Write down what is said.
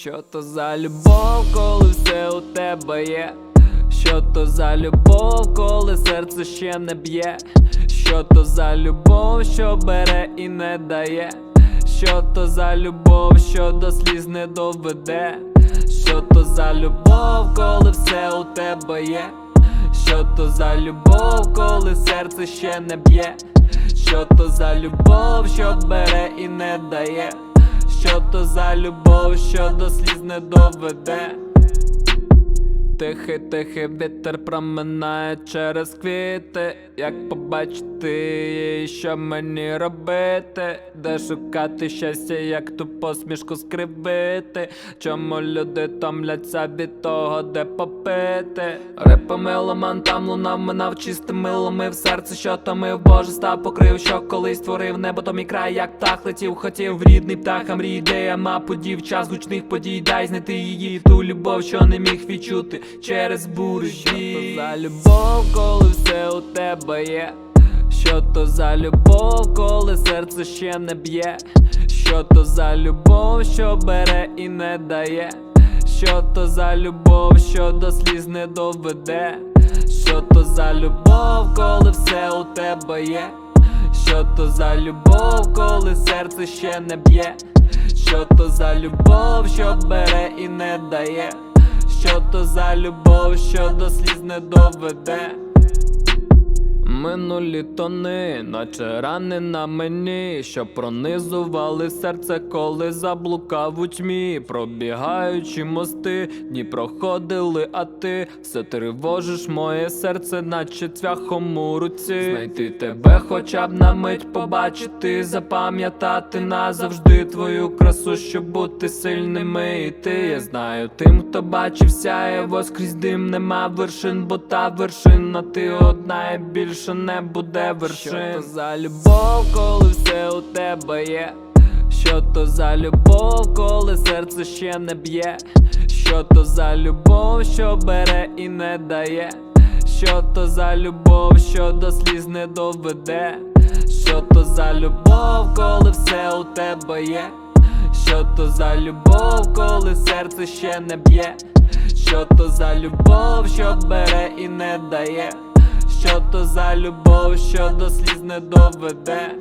Що то за любов, коли все у тебе є? Що то за любов, коли серце ще не б'є? Що то за любов, що бере і не дає? Що то за любов, що до сліз не доведе? Що то за любов, коли все у тебе є? Що то за любов, коли серце ще не б'є? Що то за любов, що бере і не дає? Що то за любов, що до сліз не доведе? Тихий, тихий вітер проминає через квіти. Як побачити її, що мені робити? Де шукати щастя, як ту посмішку скривити? Чому люди томляться від того, де попити? Репомиломан там лунав, минав чистим милом і в серце, що томив Боже став покрив, що колись створив небо, то мій край, як птах летів, хотів в рідний птаха мрій, де я ма подів час гучних подій, дай знайти її, ту любов, що не міг відчути через бурю. Що то за любов, коли все у тебе є? Що то за любов, коли серце ще не б'є? Що то за любов, що бере і не дає? Що то за любов, що до сліз не доведе? Що то за любов, коли все у тебе є? Що то за любов, коли серце ще не б'є? Що то за любов, що бере і не дає? Що то за любов, що до сліз не доведе? Минулі тони, наче рани на мені, що пронизували серце, коли заблукав у тьмі, пробігаючи мости, дні проходили, а ти все тривожиш моє серце, наче цвяхом у руці. Знайти тебе хоча б на мить побачити, запам'ятати назавжди твою красу, щоб бути сильними. І ти я знаю, тим, хто бачив сяєво скрізь дим, нема вершин, бо та вершина, ти одна і більше не буде вершин. Що то за любов, коли все у тебе є? Що то за любов, коли серце ще не б'є? Що то за любов, що бере і не дає? Що то за любов, що до сліз не доведе? Що то за любов, коли все у тебе є? Що то за любов, коли серце ще не б'є? Що то за любов, що бере і не дає? Що то за любов, що до сліз не доведе?